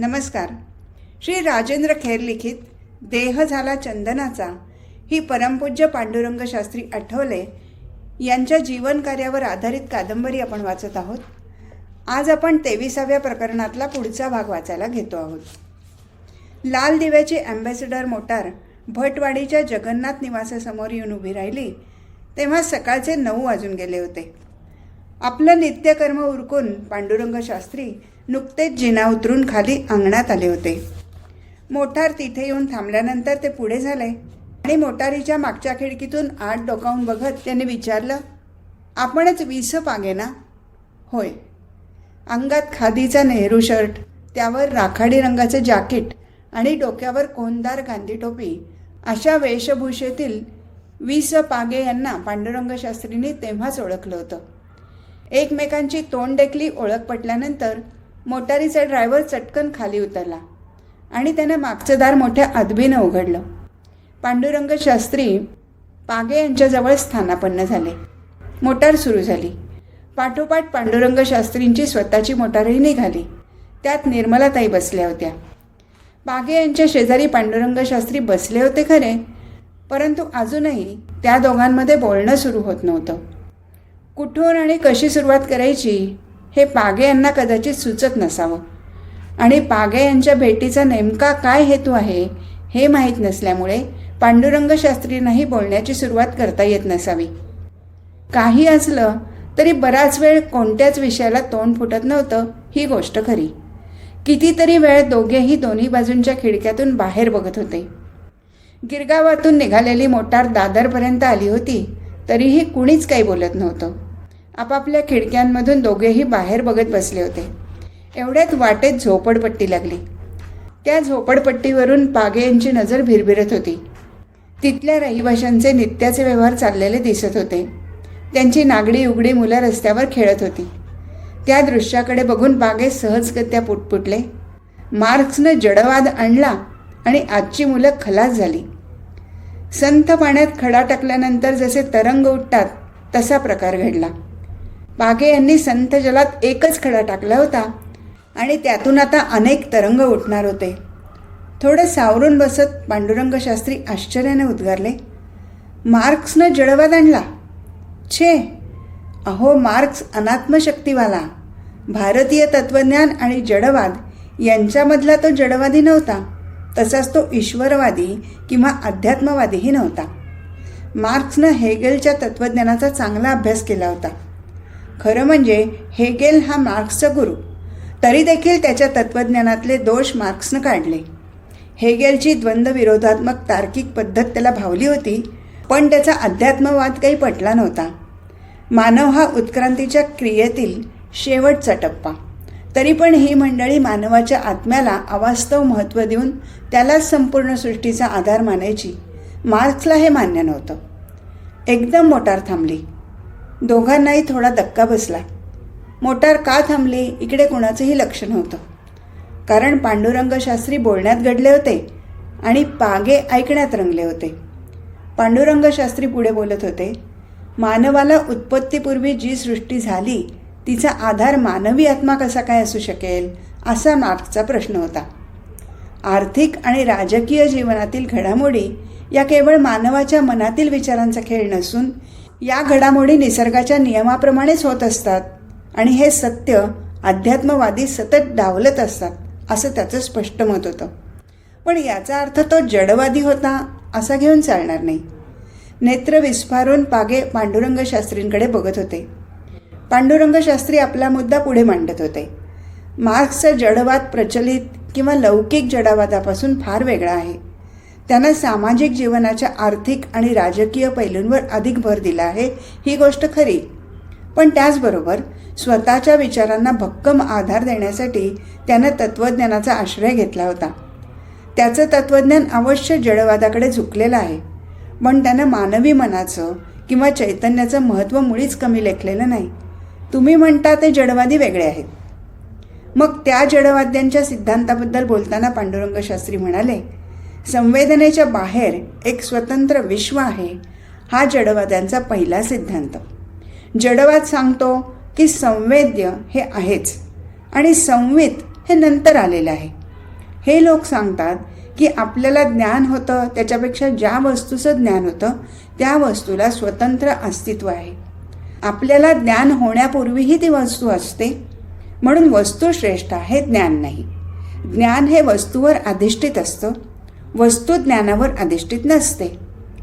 नमस्कार. श्री राजेंद्र खेर लिखित देह झाला चंदनाचा ही परमपूज्य पांडुरंग शास्त्री आठवले यांच्या जीवनकार्यावर आधारित कादंबरी आपण वाचत आहोत. आज आपण तेविसाव्या प्रकरणातला पुढचा भाग वाचायला घेतो आहोत. लाल दिव्याची ॲम्बॅसेडर मोटार भटवाडीच्या जगन्नाथ निवासासमोर येऊन उभी राहिली तेव्हा सकाळचे नऊ वाजून गेले होते. आपलं नित्यकर्म उरकून पांडुरंग शास्त्री नुकतेच जिना उतरून खाली अंगणात आले होते. मोटार तिथे येऊन थांबल्यानंतर ते पुढे झाले आणि मोटारीच्या मागच्या खिडकीतून आत डोकावून बघत त्याने विचारलं आपणच वीस पागे ना? होय. अंगात खादीचा नेहरू शर्ट त्यावर राखाडी रंगाचं जॅकेट आणि डोक्यावर कोंदार गांधी टोपी अशा वेशभूषेतील वीस पागे यांना पांडुरंग शास्त्रींनी तेव्हाच ओळखलं होतं. एकमेकांची तोंड ओळख पटल्यानंतर मोटारीचा ड्रायव्हर चटकन खाली उतरला आणि त्यानं मागचं दार मोठ्या अदबीनं उघडलं. पांडुरंग शास्त्री पागे यांच्याजवळ स्थानापन्न झाले. मोटार सुरू झाली. पाठोपाठ पांडुरंग शास्त्रींची स्वतःची मोटारही निघाली. त्यात निर्मलाताई बसल्या होत्या. पागे यांच्या शेजारी पांडुरंग शास्त्री बसले होते खरे परंतु अजूनही त्या दोघांमध्ये बोलणं सुरू होत नव्हतं. कुठून आणि कशी सुरुवात करायची हे पागे यांना कदाचित सुचत नसावं. आणि पागे यांच्या भेटीचा नेमका काय हेतू आहे हे माहीत नसल्यामुळे पांडुरंग शास्त्रींनाही बोलण्याची सुरुवात करता येत नसावी. काही असलं तरी बराच वेळ कोणत्याच विषयाला तोंड फुटत नव्हतं ही गोष्ट खरी. कितीतरी वेळ दोघेही दोन्ही बाजूंच्या खिडक्यातून बाहेर बघत होते. गिरगावातून निघालेली मोटार दादरपर्यंत आली होती तरीही कुणीच काही बोलत नव्हतं. आपापल्या खिडक्यांमधून दोघेही बाहेर बघत बसले होते. एवढ्यात वाटेत झोपडपट्टी लागली. त्या झोपडपट्टीवरून पागे यांची नजर भिरभिरत होती. तिथल्या रहिवाशांचे नित्याचे व्यवहार चाललेले दिसत होते. त्यांची नागडी उघडी मुलं रस्त्यावर खेळत होती. त्या दृश्याकडे बघून बागे सहजगत्या पुटपुटले. मार्क्सनं जडवाद आणला आणि आजची मुलं खलास झाली. संथ पाण्यात खडा टाकल्यानंतर जसे तरंग उठतात तसा प्रकार घडला. बागे यांनी संत जलात एकच खडा टाकला होता आणि त्यातून आता अनेक तरंग उठणार होते. थोडं सावरून बसत पांडुरंग शास्त्री आश्चर्याने उद्गारले मार्क्सनं जडवाद आणला. छे अहो मार्क्स अनात्मशक्तीवाला भारतीय तत्त्वज्ञान आणि जडवाद यांच्यामधला तो जडवादी नव्हता तसाच तो ईश्वरवादी किंवा अध्यात्मवादीही नव्हता. मार्क्सनं हेगेलच्या तत्त्वज्ञानाचा चांगला अभ्यास केला होता. खरं म्हणजे हेगेल हा मार्क्सचा गुरु. तरी देखील त्याच्या तत्त्वज्ञानातले दोष मार्क्सनं काढले. हेगेलची द्वंद्वविरोधात्मक तार्किक पद्धत त्याला भावली होती पण त्याचा अध्यात्मवाद काही पटला नव्हता. मानव हा उत्क्रांतीच्या क्रियेतील शेवटचा टप्पा. तरी पण ही मंडळी मानवाच्या आत्म्याला अवास्तव महत्त्व देऊन त्यालाच संपूर्ण सृष्टीचा आधार मानायची मार्क्सला हे मान्य नव्हतं. एकदम मोटार थांबली. दोघांनाही थोडा धक्का बसला. मोटार का थांबली इकडे कुणाचंही लक्ष नव्हतं. कारण पांडुरंग शास्त्री बोलण्यात घडले होते आणि पागे ऐकण्यात रंगले होते. पांडुरंग शास्त्री पुढे बोलत होते मानवाला उत्पत्तीपूर्वी जी सृष्टी झाली तिचा आधार मानवी आत्मा कसा काय असू शकेल? असा मार्क्सचा प्रश्न होता. आर्थिक आणि राजकीय जीवनातील घडामोडी या केवळ मानवाच्या मनातील विचारांचा खेळ नसून या घडामोडी निसर्गाच्या नियमाप्रमाणेच होत असतात आणि हे सत्य अध्यात्मवादी सतत डावलत असतात असं त्याचं स्पष्ट मत होतं. पण याचा अर्थ तो जडवादी होता असा घेऊन चालणार नाही. नेत्र विस्फारून पागे पांडुरंग शास्त्रींकडे बघत होते. पांडुरंग शास्त्री आपला मुद्दा पुढे मांडत होते. मार्क्सचा जडवाद प्रचलित किंवा लौकिक जडावादापासून फार वेगळा आहे. त्यांना सामाजिक जीवनाच्या आर्थिक आणि राजकीय पैलूंवर अधिक भर दिला आहे ही गोष्ट खरी. पण त्याचबरोबर स्वतःच्या विचारांना भक्कम आधार देण्यासाठी त्यानं तत्त्वज्ञानाचा आश्रय घेतला होता. त्याचं तत्त्वज्ञान अवश्य जडवादाकडे झुकलेलं आहे. पण त्यानं मानवी मनाचं किंवा चैतन्याचं महत्त्व मुळीच कमी लेखलेलं नाही. तुम्ही म्हणता ते जडवादी वेगळे आहेत. मग त्या जडवाद्यांच्या सिद्धांताबद्दल बोलताना पांडुरंग शास्त्री म्हणाले संवेदनेच्या बाहेर एक स्वतंत्र विश्व आहे हा जडवाद्यांचा पहिला सिद्धांत. जडवाद सांगतो की संवेद्य हे आहेच आणि संवित हे नंतर आलेलं आहे. हे लोक सांगतात की आपल्याला ज्ञान होतं त्याच्यापेक्षा ज्या वस्तूचं ज्ञान होतं त्या वस्तूला स्वतंत्र अस्तित्व आहे. आपल्याला ज्ञान होण्यापूर्वीही ती वस्तू असते म्हणून वस्तू श्रेष्ठ आहे ज्ञान नाही. ज्ञान हे वस्तूवर अधिष्ठित असतं वस्तू ज्ञानावर अधिष्ठित नसते.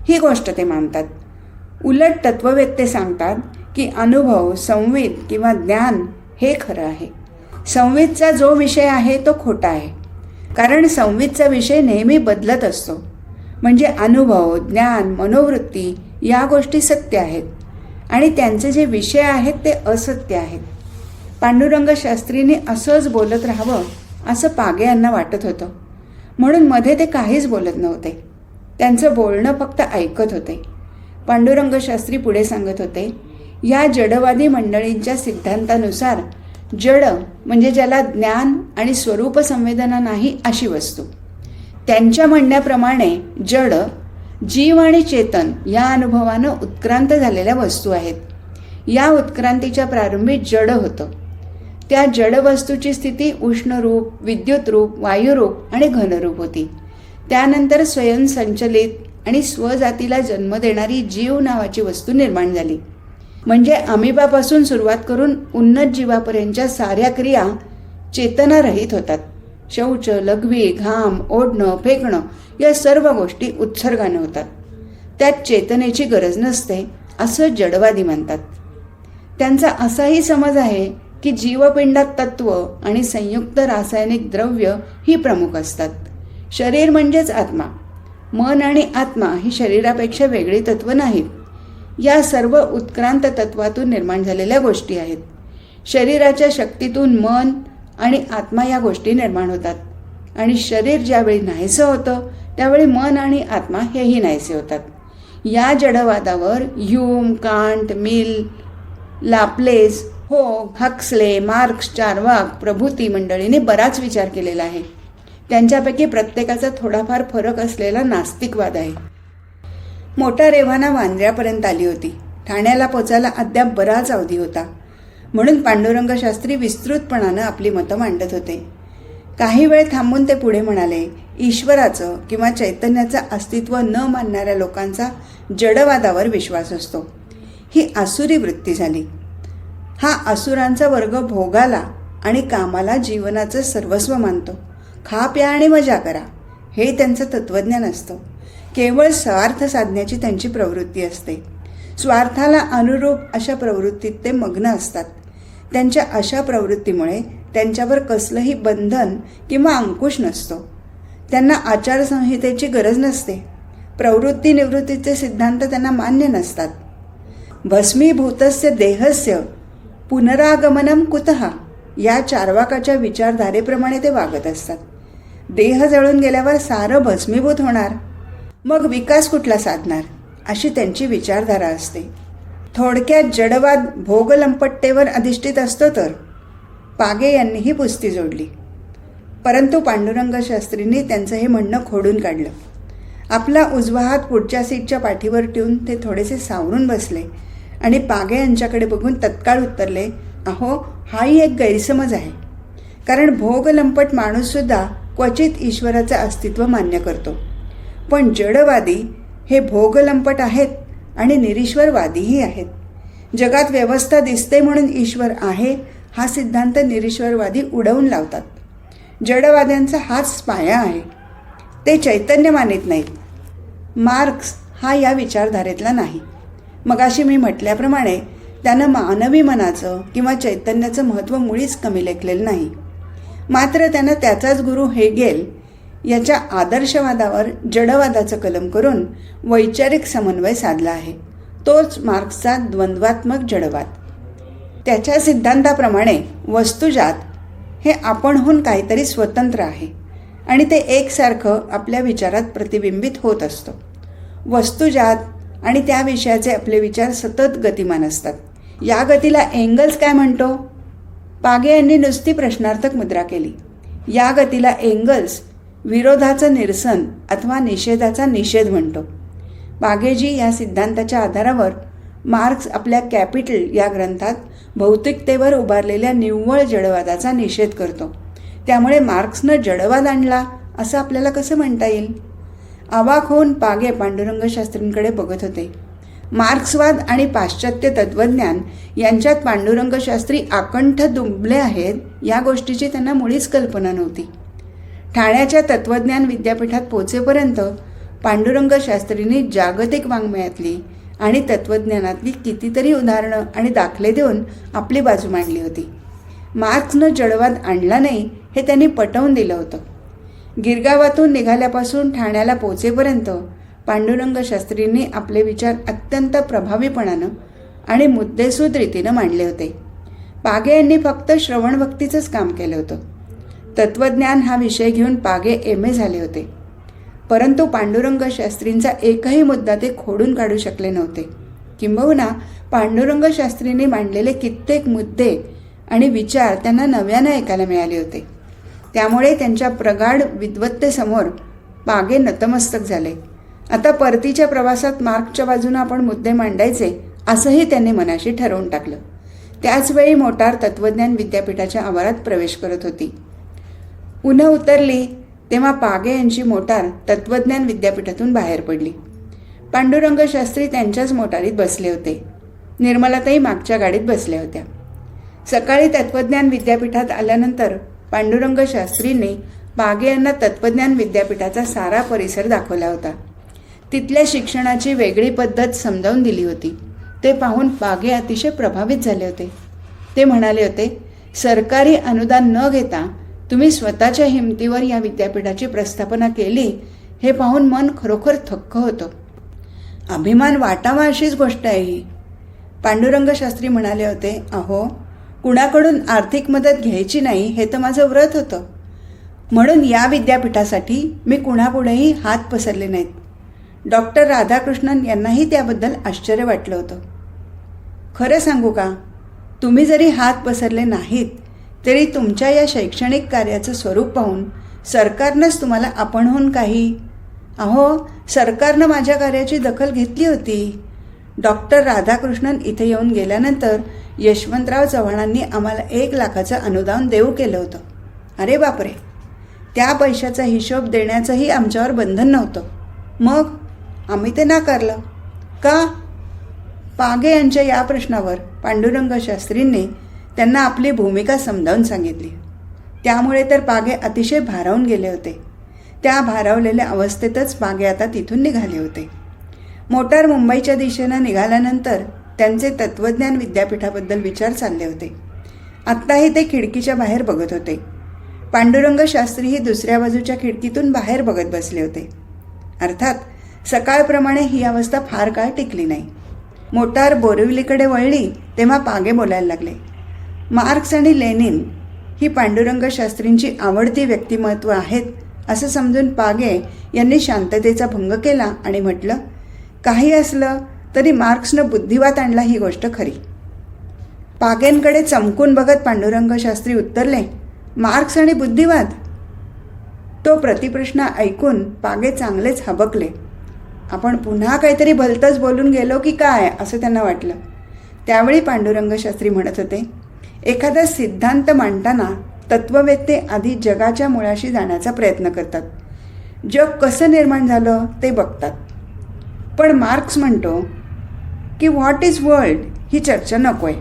ही गोष्ट ते मानतात. उलट तत्ववेत्ते सांगतात की अनुभव संवेद किंवा ज्ञान हे खरं आहे. संवेदचा जो विषय आहे तो खोटा आहे. कारण संवेदचा विषय नेहमी बदलत असतो. म्हणजे अनुभव ज्ञान मनोवृत्ती या गोष्टी सत्य आहेत. आणि त्यांचे जे विषय आहेत ते असत्य आहेत. पांडुरंग शास्त्रीने असंच बोलत राहावं असं पागे यांना वाटत होतं. म्हणून मध्ये ते काहीच बोलत नव्हते. त्यांचं बोलणं फक्त ऐकत होते. पांडुरंग शास्त्री पुढे सांगत होते या जडवादी मंडळींच्या सिद्धांतानुसार जड म्हणजे ज्याला ज्ञान आणि स्वरूप संवेदना नाही अशी वस्तू. त्यांच्या म्हणण्याप्रमाणे जड जीव आणि चेतन या अनुभवानं उत्क्रांत झालेल्या वस्तू आहेत. या उत्क्रांतीच्या प्रारंभी जड होतं. त्या जडवस्तूची स्थिती उष्णरूप विद्युत रूप वायुरूप आणि घनरूप होती. त्यानंतर स्वयंसंचलित आणि स्वजातीला जन्म देणारी जीव नावाची वस्तू निर्माण झाली. म्हणजे अमिबापासून सुरुवात करून उन्नत जीवापर्यंतच्या साऱ्या क्रिया चेतनारहित होतात. शौच लघवी घाम ओढणं फेकणं या सर्व गोष्टी उत्सर्गाने होतात. त्यात चेतनेची गरज नसते असं जडवादी म्हणतात. त्यांचा असाही समज आहे की जीवपिंडात तत्व आणि संयुक्त रासायनिक द्रव्य ही प्रमुख असतात. शरीर म्हणजेच आत्मा. मन आणि आत्मा ही शरीरापेक्षा वेगळी तत्व नाहीत. या सर्व उत्क्रांत तत्वातून निर्माण झालेल्या गोष्टी आहेत. शरीराच्या शक्तीतून मन आणि आत्मा या गोष्टी निर्माण होतात. आणि शरीर ज्यावेळी नाहीसं होतं त्यावेळी मन आणि आत्मा हेही नाहीसे होतात. या जडवादावर ह्यूम कांट मिल लापलेस हो हक्सले मार्क्स चारवाक प्रभूती मंडळीने बराच विचार केलेला आहे. त्यांच्यापैकी प्रत्येकाचा थोडाफार फरक असलेला नास्तिकवाद आहे. मोठा रेव्हाना वांद्र्यापर्यंत आली होती. ठाण्याला पोचायला अद्याप बराच अवधी होता. म्हणून पांडुरंग शास्त्री विस्तृतपणानं आपली मतं मांडत होते. काही वेळ थांबून ते पुढे म्हणाले ईश्वराचं किंवा चैतन्याचं अस्तित्व न मानणाऱ्या लोकांचा जडवादावर विश्वास असतो. ही आसुरी वृत्ती झाली. हा असुरांचा वर्ग भोगाला आणि कामाला जीवनाचं सर्वस्व मानतो. खा प्या आणि मजा करा. हे त्यांचं तत्त्वज्ञान असतं. केवळ स्वार्थ साधण्याची त्यांची प्रवृत्ती असते. स्वार्थाला अनुरूप अशा प्रवृत्तीत ते मग्न असतात. त्यांच्या अशा प्रवृत्तीमुळे त्यांच्यावर कसलंही बंधन किंवा अंकुश नसतो. त्यांना आचारसंहितेची गरज नसते. प्रवृत्ती निवृत्तीचे सिद्धांत त्यांना मान्य नसतात. भस्मीभूतस्य देहस्य पुनरागमनम कुतः? या चारवाकाच्या विचारधारेप्रमाणे ते वागत असतात. देह जळून गेल्यावर सारं भस्मीभूत होणार. मग विकास कुठला साधणार? अशी त्यांची विचारधारा असते. थोडक्यात जडवाद भोगलंपट्टेवर अधिष्ठित असतो तर? पागे यांनी ही पुस्ती जोडली. परंतु पांडुरंग शास्त्रींनी त्यांचं हे म्हणणं खोडून काढलं. आपला उजवा हात पुढच्या सीटच्या पाठीवर ठेवून ते थोडेसे सावरून बसले. आणि पागे यांच्याकडे बघून तत्काळ उत्तरले अहो हाही एक गैरसमज आहे. कारण भोगलंपट माणूससुद्धा क्वचित ईश्वराचं अस्तित्व मान्य करतो. पण जडवादी हे भोगलंपट आहेत आणि निरीश्वरवादीही आहेत. जगात व्यवस्था दिसते म्हणून ईश्वर आहे हा सिद्धांत निरीश्वरवादी उडवून लावतात. जडवाद्यांचा हाच पाया आहे. ते चैतन्य मानित नाहीत. मार्क्स हा या विचारधारेतला नाही. मगाशी मी म्हटल्याप्रमाणे त्यानं मानवी मनाचं किंवा चैतन्याचं महत्त्व मुळीच कमी लेखलेलं नाही. मात्र त्यानं त्याचाच गुरु हेगेल याच्या आदर्शवादावर जडवादाचं कलम करून वैचारिक समन्वय साधला आहे. तोच मार्क्सचा द्वंद्वात्मक जडवाद. त्याच्या सिद्धांताप्रमाणे वस्तुजात हे आपणहून काहीतरी स्वतंत्र आहे आणि ते एकसारखं आपल्या विचारात प्रतिबिंबित होत असतं. वस्तुजात आणि त्या विषयाचे आपले विचार सतत गतिमान असतात. या गतीला एंगल्स काय म्हणतो? पागे यांनी नुसती प्रश्नार्थक मुद्रा केली. या गतीला एंगल्स विरोधाचं निरसन अथवा निषेधाचा निषेध म्हणतो. पागेजी या सिद्धांताच्या आधारावर मार्क्स आपल्या कॅपिटल या ग्रंथात भौतिकतेवर उभारलेल्या निव्वळ जडवादाचा निषेध करतो. त्यामुळे मार्क्सनं जडवाद आणला असं आपल्याला कसं म्हणता येईल? अवाक होऊन पागे पांडुरंग शास्त्रींकडे बघत होते. मार्क्सवाद आणि पाश्चात्य तत्वज्ञान यांच्यात पांडुरंग शास्त्री आकंठ दुंबले आहेत या गोष्टीची त्यांना मुळीच कल्पना नव्हती. ठाण्याच्या तत्वज्ञान विद्यापीठात पोचेपर्यंत पांडुरंग शास्त्रींनी जागतिक वाङ्मयातली आणि तत्वज्ञानातली कितीतरी उदाहरणं आणि दाखले देऊन आपली बाजू मांडली होती. मार्क्सनं जडवाद आणला नाही हे त्यांनी पटवून दिलं होतं. गिरगावातून निघाल्यापासून ठाण्याला पोचेपर्यंत पांडुरंग शास्त्रींनी आपले विचार अत्यंत प्रभावीपणानं आणि मुद्देसूद रीतीनं मांडले होते. पागे यांनी फक्त श्रवणभक्तीचंच काम केलं होतं. तत्वज्ञान हा विषय घेऊन पागे एम ए झाले होते. परंतु पांडुरंग शास्त्रींचा एकही मुद्दा ते खोडून काढू शकले नव्हते. किंबहुना पांडुरंग शास्त्रींनी मांडलेले कित्येक मुद्दे आणि विचार त्यांना नव्यानं ऐकायला मिळाले होते. त्यामुळे त्यांच्या प्रगाढ विद्वत्तेसमोर पागे नतमस्तक झाले. आता परतीच्या प्रवासात मार्गच्या बाजूनं आपण मुद्दे मांडायचे असंही त्यांनी मनाशी ठरवून टाकलं. त्याचवेळी मोटार तत्वज्ञान विद्यापीठाच्या आवारात प्रवेश करत होती. पुन्हा उतरली तेव्हा पागे यांची मोटार तत्वज्ञान विद्यापीठातून बाहेर पडली. पांडुरंग शास्त्री त्यांच्याच मोटारीत बसले होते. निर्मलाताई मागच्या गाडीत बसल्या होत्या. सकाळी तत्वज्ञान विद्यापीठात आल्यानंतर पांडुरंग शास्त्रींनी बागे यांना तत्वज्ञान विद्यापीठाचा सारा परिसर दाखवला होता. तिथल्या शिक्षणाची वेगळी पद्धत समजावून दिली होती. ते पाहून बागे अतिशय प्रभावित झाले होते. ते म्हणाले होते सरकारी अनुदान न घेता तुम्ही स्वतःच्या हिमतीवर या विद्यापीठाची प्रस्थापना केली हे पाहून मन खरोखर थक्क होतं. अभिमान वाटावा अशीच गोष्ट आहे ही. पांडुरंग शास्त्री म्हणाले होते अहो कुणाकडून आर्थिक मदत घ्यायची नाही हे तर माझं व्रत होतं. म्हणून या विद्यापीठासाठी मी कुणापुढेही हात पसरले नाहीत. डॉक्टर राधाकृष्णन यांनाही त्याबद्दल आश्चर्य वाटलं होतं. खरं सांगू का? तुम्ही जरी हात पसरले नाहीत तरी तुमच्या या शैक्षणिक कार्याचं स्वरूप पाहून सरकारनंच तुम्हाला आपणहून काही. अहो सरकारनं माझ्या कार्याची दखल घेतली होती. डॉक्टर राधाकृष्णन इथे येऊन गेल्यानंतर यशवंतराव चव्हाणांनी आम्हाला एक लाखाचं अनुदान देऊ केलं होतं. अरे बापरे. त्या पैशाचा हिशोब देण्याचंही आमच्यावर बंधन नव्हतं. मग आम्ही ते नाकारलं. का? पागे यांच्या या प्रश्नावर पांडुरंग शास्त्रींनी त्यांना आपली भूमिका समजावून सांगितली. त्यामुळे तर पागे अतिशय भारावून गेले होते. त्या भारावलेल्या अवस्थेतच पागे आता तिथून निघाले होते. मोटार मुंबईच्या दिशेनं निघाल्यानंतर त्यांचे तत्वज्ञान विद्यापीठाबद्दल विचार चालले होते. आत्ताही ते खिडकीच्या बाहेर बघत होते. पांडुरंग शास्त्रीही दुसऱ्या बाजूच्या खिडकीतून बाहेर बघत बसले होते. अर्थात सकाळप्रमाणे ही अवस्था फार काळ टिकली नाही. मोटार बोरिवलीकडे वळली तेव्हा पागे बोलायला लागले. मार्क्स आणि लेनिन ही पांडुरंग शास्त्रींची आवडती व्यक्तिमत्व आहेत असं समजून पागे यांनी शांततेचा भंग केला आणि म्हटलं काही असलं तरी मार्क्सनं बुद्धिवाद आणला ही गोष्ट खरी. पागेंकडे चमकून बघत पांडुरंग शास्त्री उत्तरले मार्क्स आणि बुद्धिवाद? तो प्रतिप्रश्न ऐकून पागे चांगलेच हबकले. आपण पुन्हा काहीतरी भलतंच बोलून गेलो की काय? असं त्यांना वाटलं. त्यावेळी पांडुरंग शास्त्री म्हणत होते एखादा सिद्धांत मांडताना तत्ववेत्ते आधी जगाच्या मुळाशी जाण्याचा प्रयत्न करतात. जग कसं निर्माण झालं ते बघतात. पण मार्क्स म्हणतो की व्हॉट इज वर्ल्ड ही चर्चा नको आहे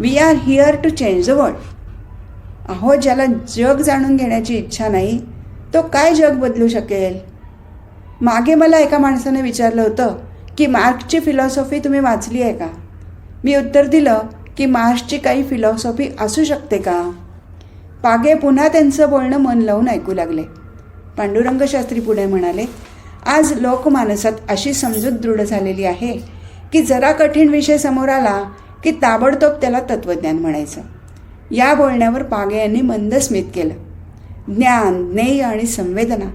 we are here to change the world अहो ज्याला जग जाणून घेण्याची इच्छा नाही तो काय जग बदलू शकेल? मागे मला एका माणसाने विचारलं होतं की मार्क्सची फिलॉसॉफी तुम्ही वाचली आहे का? मी उत्तर दिलं की मार्क्सची काही फिलॉसॉफी असू शकते का? पागे पुन्हा त्यांचं बोलणं मन लावून ऐकू लागले. पांडुरंगशास्त्री पुढे म्हणाले आज लोकमानसात अशी समजूत दृढ झालेली आहे की जरा कठीण विषय समोर आला की ताबडतोब त्याला तत्त्वज्ञान म्हणायचं. या बोलण्यावर पागे यांनी मंद स्मित केलं. ज्ञान ज्ञेय आणि संवेदना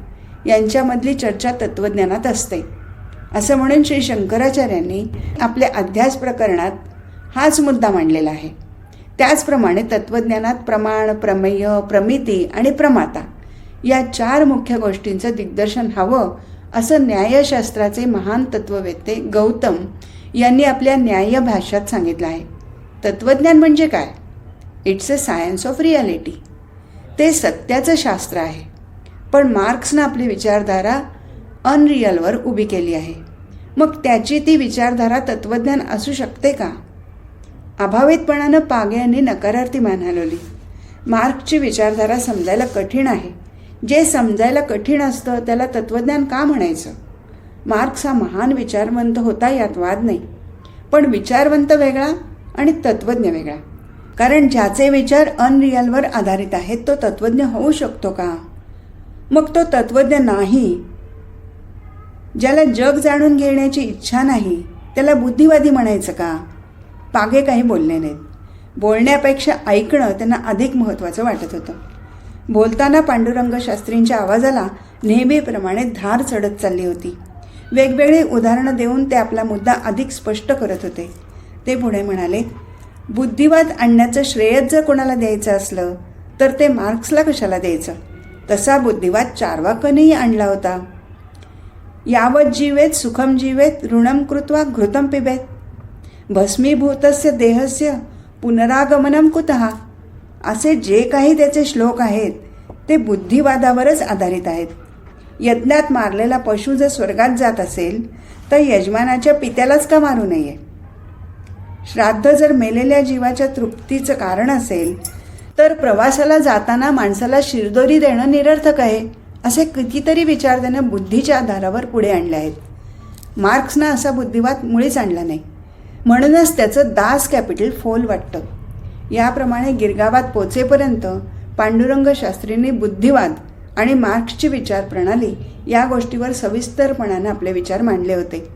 यांच्यामधली चर्चा तत्त्वज्ञानात असते. असं म्हणून श्री शंकराचार्यांनी आपल्या अध्यास प्रकरणात हाच मुद्दा मांडलेला आहे. त्याचप्रमाणे तत्त्वज्ञानात प्रमाण प्रमेय प्रमिती आणि प्रमाता या चार मुख्य गोष्टींचं दिग्दर्शन हवं असं न्यायशास्त्राचे महान तत्ववेत्ते गौतम यांनी आपल्या न्याय भाषात सांगितलं आहे. तत्त्वज्ञान म्हणजे काय? It's a science of reality ते सत्याचं शास्त्र आहे. पण मार्क्सनं आपली विचारधारा अनरिअलवर उभी केली आहे. मग त्याची ती विचारधारा तत्त्वज्ञान असू शकते का? अभावितपणानं पागे यांनी नकारार्थी मान हलवली मार्क्सची विचारधारा समजायला कठीण आहे. जे समजायला कठीण असतं त्याला तत्त्वज्ञान का म्हणायचं? मार्क्स हा महान विचारवंत होता यात वाद नाही. पण विचारवंत वेगळा आणि तत्त्वज्ञ वेगळा. कारण ज्याचे विचार अनरिअलवर आधारित आहेत तो तत्त्वज्ञ होऊ शकतो का? मग तो तत्त्वज्ञ नाही. ज्याला जग जाणून घेण्याची इच्छा नाही त्याला बुद्धिवादी म्हणायचं का? पागे काही बोलले नाहीत. बोलण्यापेक्षा ऐकणं त्यांना अधिक महत्त्वाचं वाटत होतं. बोलताना पांडुरंग शास्त्रींच्या आवाजाला नेहमीप्रमाणे धार चढत चालली होती. वेगवेगळी उदाहरणं देऊन ते आपला मुद्दा अधिक स्पष्ट करत होते. ते पुढे म्हणाले बुद्धिवाद आणण्याचं श्रेयच जर कोणाला द्यायचं असलं तर ते मार्क्सला कशाला द्यायचं? तसा बुद्धिवाद चारवाकनेही आणला होता. यावत जीवेत सुखम जीवेत ऋणम कृत्वा घृतम पिबेत. भस्मीभूतस्य देहस्य पुनरागमनम कुतः? असे जे काही त्याचे श्लोक आहेत ते बुद्धिवादावरच आधारित आहेत. यज्ञात मारलेला पशु जर स्वर्गात जात असेल तर यजमानाच्या पित्यालाच का मारू नये? श्राद्ध जर मेलेल्या जीवाच्या तृप्तीचं कारण असेल तर प्रवासाला जाताना माणसाला शिरदोरी देणं निरर्थक आहे असे कितीतरी विचार त्यानं बुद्धीच्या आधारावर पुढे आणले आहेत. मार्क्सनं असा बुद्धिवाद मुळीच आणला नाही. म्हणूनच त्याचं दास कॅपिटल फोल वाटतं. याप्रमाणे गिरगावात पोचेपर्यंत पांडुरंग शास्त्रींनी बुद्धिवाद आणि मार्क्सची विचार प्रणाली या गोष्टीवर सविस्तरपणानं आपले विचार मांडले होते.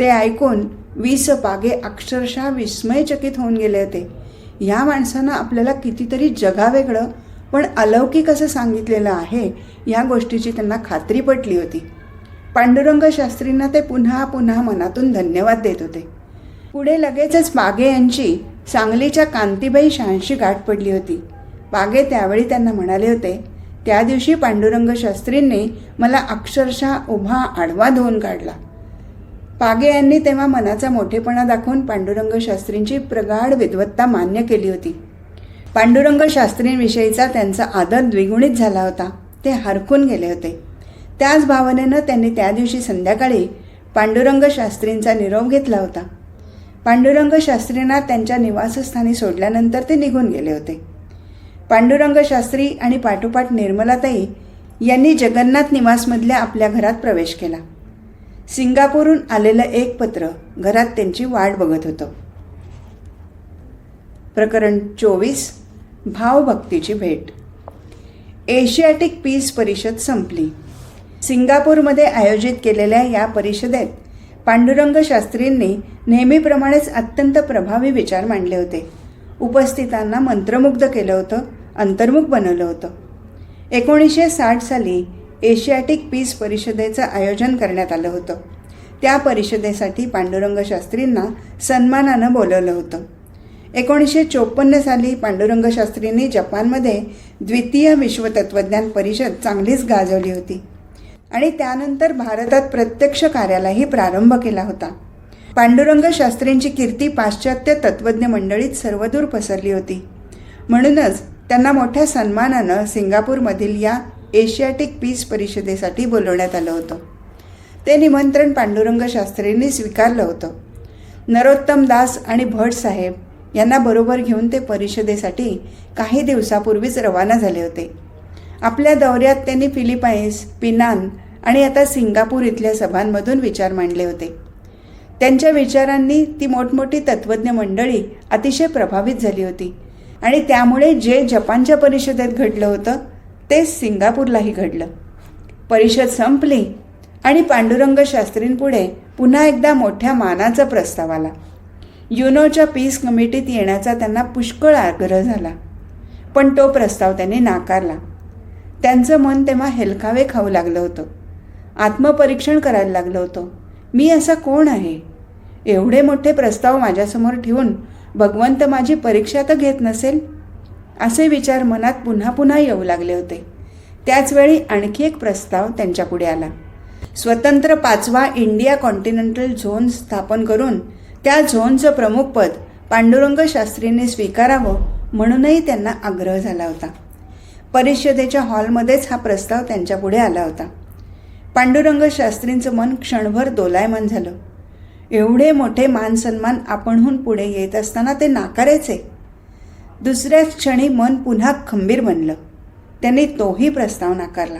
ते ऐकून वीस पागे अक्षरशः विस्मयचकित होऊन गेले होते. ह्या माणसानं आपल्याला कितीतरी जगावेगळं पण अलौकिक असं सांगितलेलं आहे या गोष्टीची त्यांना खात्री पटली होती. पांडुरंग शास्त्रींना ते पुन्हा पुन्हा मनातून धन्यवाद देत होते. पुढे लगेचच पागे यांची सांगलीच्या कांतीबाई शहांशी गाठ पडली होती. पागे त्यावेळी त्यांना म्हणाले होते त्या दिवशी पांडुरंग शास्त्रींनी मला अक्षरशः उभा आडवा धुवून काढला. पागे यांनी तेव्हा मनाचा मोठेपणा दाखवून पांडुरंग शास्त्रींची प्रगाढ विद्वत्ता मान्य केली होती. पांडुरंग शास्त्रींविषयीचा त्यांचा आदर द्विगुणित झाला होता. ते हरकून गेले होते. त्याच भावनेनं त्यांनी त्या दिवशी संध्याकाळी पांडुरंग शास्त्रींचा निरोप घेतला होता. पांडुरंग शास्त्रींना त्यांच्या निवासस्थानी सोडल्यानंतर ते निघून गेले होते. पांडुरंग शास्त्री आणि पाठोपाठ निर्मलाताई यांनी जगन्नाथ निवासमधल्या आपल्या घरात प्रवेश केला. सिंगापूरहून आलेलं एक पत्र घरात त्यांची वाट बघत होतं. प्रकरण चोवीस भावभक्तीची भेट. एशियाटिक पीस परिषद संपली. सिंगापूरमध्ये आयोजित केलेल्या या परिषदेत पांडुरंग शास्त्रींनी नेहमीप्रमाणेच अत्यंत प्रभावी विचार मांडले होते. उपस्थितांना मंत्रमुग्ध केलं होतं. अंतर्मुख बनवलं होतं. एकोणीसशे साठ साली एशियाटिक पीस परिषदेचं आयोजन करण्यात आलं होतं. त्या परिषदेसाठी पांडुरंग शास्त्रींना सन्मानानं बोलवलं होतं. एकोणीसशे चोपन्न साली पांडुरंग शास्त्रींनी जपानमध्ये द्वितीय विश्वतत्वज्ञान परिषद चांगलीच गाजवली होती. आणि त्यानंतर भारतात प्रत्यक्ष कार्यालाही प्रारंभ केला होता. पांडुरंग शास्त्रींची कीर्ती पाश्चात्य तत्वज्ञ मंडळीत सर्वदूर पसरली होती. म्हणूनच त्यांना मोठ्या सन्मानानं सिंगापूरमधील या एशियाटिक पीस परिषदेसाठी बोलवण्यात आलं होतं. ते निमंत्रण पांडुरंग शास्त्रींनी स्वीकारलं होतं. नरोत्तम दास आणि भट साहेब यांना बरोबर घेऊन ते परिषदेसाठी काही दिवसापूर्वीच रवाना झाले होते. आपल्या दौऱ्यात त्यांनी फिलिपाईन्स पिनान आणि आता सिंगापूर इथल्या सभांमधून विचार मांडले होते. त्यांच्या विचारांनी ती मोठमोठी तत्त्वज्ञ मंडळी अतिशय प्रभावित झाली होती. आणि त्यामुळे जे जपानच्या परिषदेत घडलं होतं ते सिंगापूरलाही घडलं. परिषद संपली आणि पांडुरंग शास्त्रींपुढे पुन्हा एकदा मोठ्या मानाचा प्रस्ताव आला. युनोच्या पीस कमिटीत येण्याचा त्यांना पुष्कळ आग्रह झाला पण तो प्रस्ताव त्यांनी नाकारला. त्यांचं मन तेव्हा हेलकावे खाऊ लागलं होतं. आत्मपरीक्षण करायला लागलं होतं. मी असा कोण आहे? एवढे मोठे प्रस्ताव माझ्यासमोर ठेवून भगवंत माझी परीक्षा तर घेत नसेल? असे विचार मनात पुन्हा पुन्हा येऊ लागले होते. त्याचवेळी आणखी एक प्रस्ताव त्यांच्यापुढे आला. स्वतंत्र पाचवा इंडिया कॉन्टिनेंटल झोन स्थापन करून त्या झोनचं प्रमुखपद पांडुरंग शास्त्रींनी स्वीकारावं म्हणूनही त्यांना आग्रह झाला होता. परिषदेच्या हॉलमध्येच हा प्रस्ताव त्यांच्यापुढे आला होता. पांडुरंग शास्त्रींचं मन क्षणभर दोलायमान झालं. एवढे मोठे मान सन्मान आपणहून पुढे येत असताना ते नाकारायचे दुसऱ्याच क्षणी मन पुन्हा खंबीर बनलं. त्यांनी तोही प्रस्ताव नाकारला.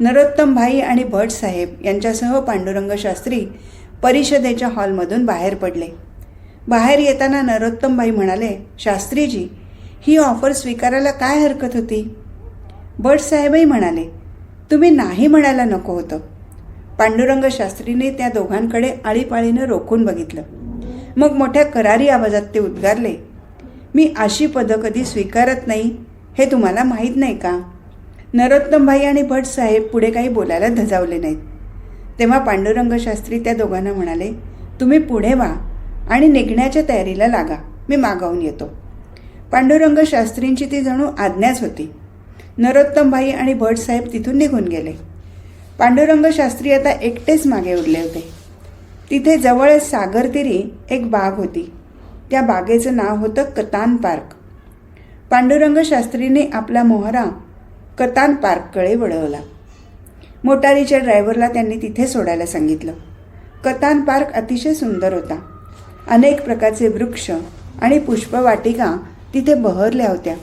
नरोत्तम भाई आणि भट साहेब यांच्यासह पांडुरंग शास्त्री परिषदेच्या हॉलमधून बाहेर पडले. बाहेर येताना नरोत्तमबाई म्हणाले शास्त्रीजी ही ऑफर स्वीकारायला काय हरकत होती? भट साहेबही म्हणाले तुम्ही नाही म्हणायला नको होतं. पांडुरंग शास्त्रीने त्या दोघांकडे आळीपाळीनं रोखून बघितलं. मग मोठ्या करारी आवाजात ते उद्गारले मी अशी पदं कधी स्वीकारत नाही हे तुम्हाला माहीत नाही का? नरोत्तमभाई आणि भट साहेब पुढे काही बोलायला धजावले नाहीत. तेव्हा पांडुरंग शास्त्री त्या दोघांना म्हणाले तुम्ही पुढे व्हा आणि निघण्याच्या तयारीला लागा मी मागावून येतो. पांडुरंग शास्त्रींची ती जणू आज्ञाच होती. नरोत्तमभाई आणि भट साहेब तिथून निघून गेले. पांडुरंग शास्त्री आता एकटेच मागे उरले होते. तिथे जवळच सागरतीरी एक बाग होती. त्या बागेचं नाव होतं कतान पार्क. पांडुरंग शास्त्रीने आपला मोहरा कतान पार्ककडे वळवला. मोटारीच्या ड्रायव्हरला त्यांनी तिथे सोडायला सांगितलं. कतान पार्क अतिशय सुंदर होता. अनेक प्रकारचे वृक्ष आणि पुष्पवाटिका तिथे बहरल्या होत्या.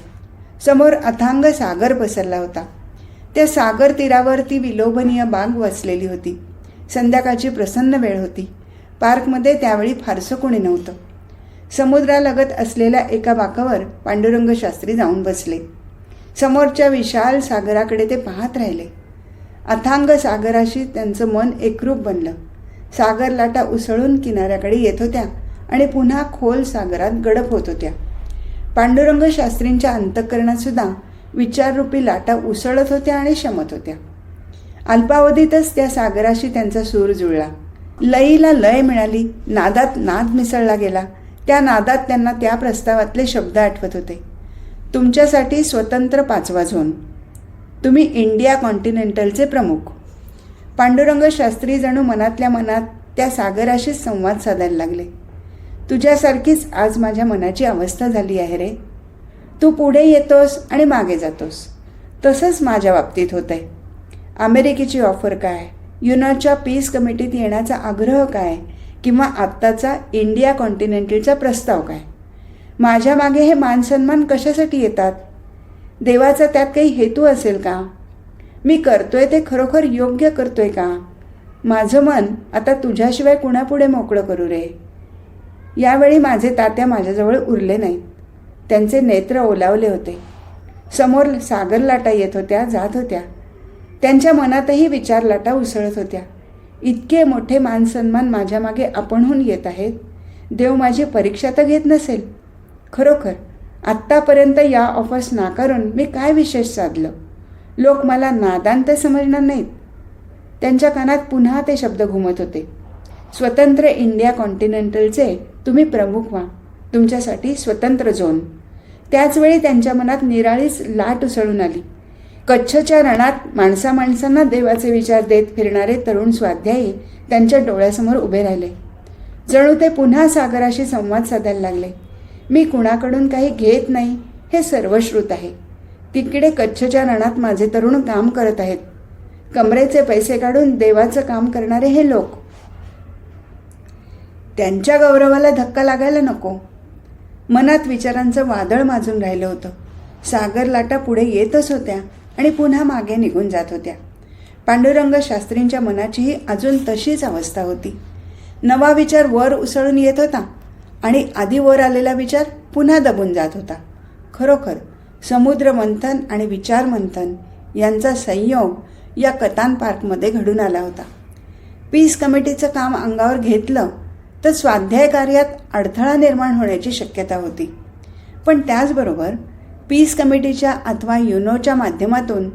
समोर अथांग सागर पसरला होता. त्या सागर तीरावर ती विलोभनीय बाग वसलेली होती. संध्याकाळची प्रसन्न वेळ होती. पार्कमध्ये त्यावेळी फारसं कोणी नव्हतं. समुद्रालगत असलेल्या एका बाकावर पांडुरंग शास्त्री जाऊन बसले. समोरच्या विशाल सागराकडे ते पाहत राहिले. अथांग सागराशी त्यांचं मन एकरूप बनलं. सागर लाटा उसळून किनाऱ्याकडे येत होत्या आणि पुन्हा खोल सागरात गडप होत होत्या. पांडुरंग शास्त्रींच्या अंतःकरणात सुद्धा विचाररूपी लाटा उसळत होत्या आणि शमत होत्या. अल्पावधीतच त्या सागराशी त्यांचा सूर जुळला. लईला लय मिळाली. नादात नाद मिसळला गेला. त्या नादात त्यांना त्या प्रस्तावातले शब्द आठवत होते. तुमच्यासाठी स्वतंत्र पाचवा झोन. तुम्ही इंडिया कॉन्टिनेंटलचे प्रमुख. पांडुरंग शास्त्री जणू मनातल्या मनात त्या सागराशीच संवाद साधायला लागले. तुझ्यासारखीच आज माझ्या मनाची अवस्था झाली आहे रे. तू पुढे येतोस आणि मागे जातोस. तसंच माझ्या बाबतीत होतं आहे अमेरिकेची ऑफर काय? युनोच्या पीस कमिटीत येण्याचा आग्रह काय? किंवा आत्ताचा इंडिया कॉन्टिनेंटलचा प्रस्ताव काय? माझ्या मागे हे मानसन्मान कशासाठी येतात? देवाचा त्यात काही हेतू असेल का? मी करतोय ते खरोखर योग्य करतोय का? माझं मन आता तुझ्याशिवाय कुणापुढे मोकळं करू रे? यावेळी माझे तात्या माझ्याजवळ उरले नाहीत. त्यांचे नेत्र ओलावले होते. समोर सागर लाटा येत होत्या जात होत्या. त्यांच्या मनातही विचार लाटा उसळत होत्या. इतके मोठे मानसन्मान माझ्या मागे आपणहून येत आहेत. देव माझी परीक्षा तर घेत नसेल. खरोखर आत्तापर्यंत या ऑफर्स नाकारून मी काय विशेष साधलं? लोक मला नादांत समजणार नाहीत. त्यांच्या कानात पुन्हा ते शब्द घुमत होते. स्वतंत्र इंडिया कॉन्टिनेंटलचे तुम्ही प्रमुख व्हा. तुमच्यासाठी स्वतंत्र झोन. त्याचवेळी त्यांच्या मनात निराळीच लाट उसळून आली. कच्छच्या रणात माणसा माणसांना देवाचे विचार देत फिरणारे तरुण स्वाध्यायी त्यांच्या डोळ्यासमोर उभे राहिले. जणू ते पुन्हा सागराशी संवाद साधायला लागले. मी कुणाकडून काही घेत नाही हे सर्वश्रुत आहे. तिकडे कच्छच्या रणात माझे तरुण काम करत आहेत. कमरेचे पैसे काढून देवाचं काम करणारे हे लोक. त्यांच्या गौरवाला धक्का लागायला नको. मनात विचारांचं वादळ माजून राहिलं होतं. सागर लाटा पुढे येतच होत्या आणि पुन्हा मागे निघून जात होत्या. पांडुरंग शास्त्रींच्या मनाचीही अजून तशीच अवस्था होती. नवा विचार वर उसळून येत होता आणि आधी वर आलेला विचार पुन्हा दबून जात होता. खरोखर समुद्र मंथन आणि विचार मंथन यांचा संयोग या कतान पार्कमध्ये घडून आला होता. पीस कमिटीचं काम अंगावर घेतलं तर स्वाध्याय कार्यात अडथळा निर्माण होण्याची शक्यता होती. पण त्याचबरोबर पीस कमिटीच्या अथवा युनोच्या माध्यमातून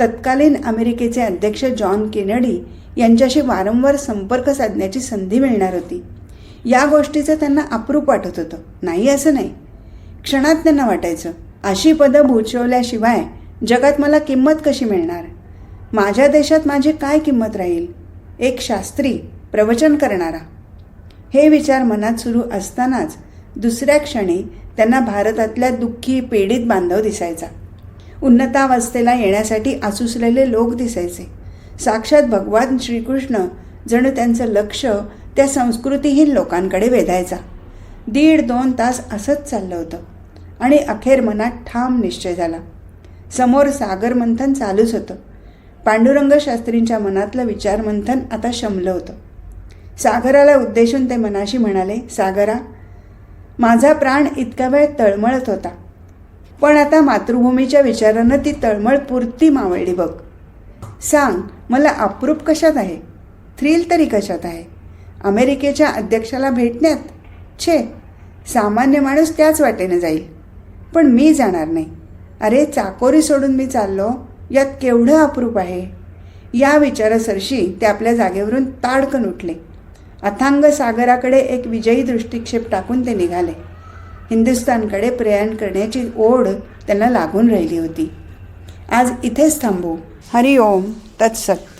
तत्कालीन अमेरिकेचे अध्यक्ष जॉन केनडी यांच्याशी वारंवार संपर्क साधण्याची संधी मिळणार होती. या गोष्टीचं त्यांना अप्रूप वाटत होतं. नाही असं नाही. क्षणात त्यांना वाटायचं अशी पदं भूचवल्याशिवाय जगात मला किंमत कशी मिळणार? माझ्या देशात माझी काय किंमत राहील? एक शास्त्री प्रवचन करणारा. हे विचार मनात सुरू असतानाच दुसऱ्या क्षणी त्यांना भारतातल्या दुःखी पीडित बांधव दिसायचा. उन्नतावस्थेला येण्यासाठी आसुसलेले लोक दिसायचे. साक्षात भगवान श्रीकृष्ण जणू त्यांचं लक्ष त्या संस्कृतीहीन लोकांकडे वेधायचा. दीड दोन तास असंच चाललं होतं आणि अखेर मनात ठाम निश्चय झाला. समोर सागर मंथन चालूच होतं. पांडुरंग शास्त्रींच्या मनातलं विचारमंथन आता शमलं होतं. सागराला उद्देशून ते मनाशी म्हणाले सागरा माझा प्राण इतका वेळ तळमळत होता. पण आता मातृभूमीच्या विचारानं ती तळमळ पुरती मावळली बघ. सांग मला अप्रूप कशात आहे? थ्रिल तरी कशात आहे? अमेरिकेच्या अध्यक्षाला भेटण्यात? छे सामान्य माणूस त्याच वाटेनं जाईल. पण मी जाणार नाही. अरे चाकोरी सोडून मी चाललो? यात केवढं अप्रूप आहे? या विचारासरशी ते आपल्या जागेवरून ताडकन उठले. अथांग सागराकडे एक विजयी दृष्टिक्षेप टाकून ते निघाले. हिंदुस्थानकडे प्रयाण करण्याची ओढ त्यांना लागून राहिली होती. आज इथेच थांबू. हरिओम. तत्सत.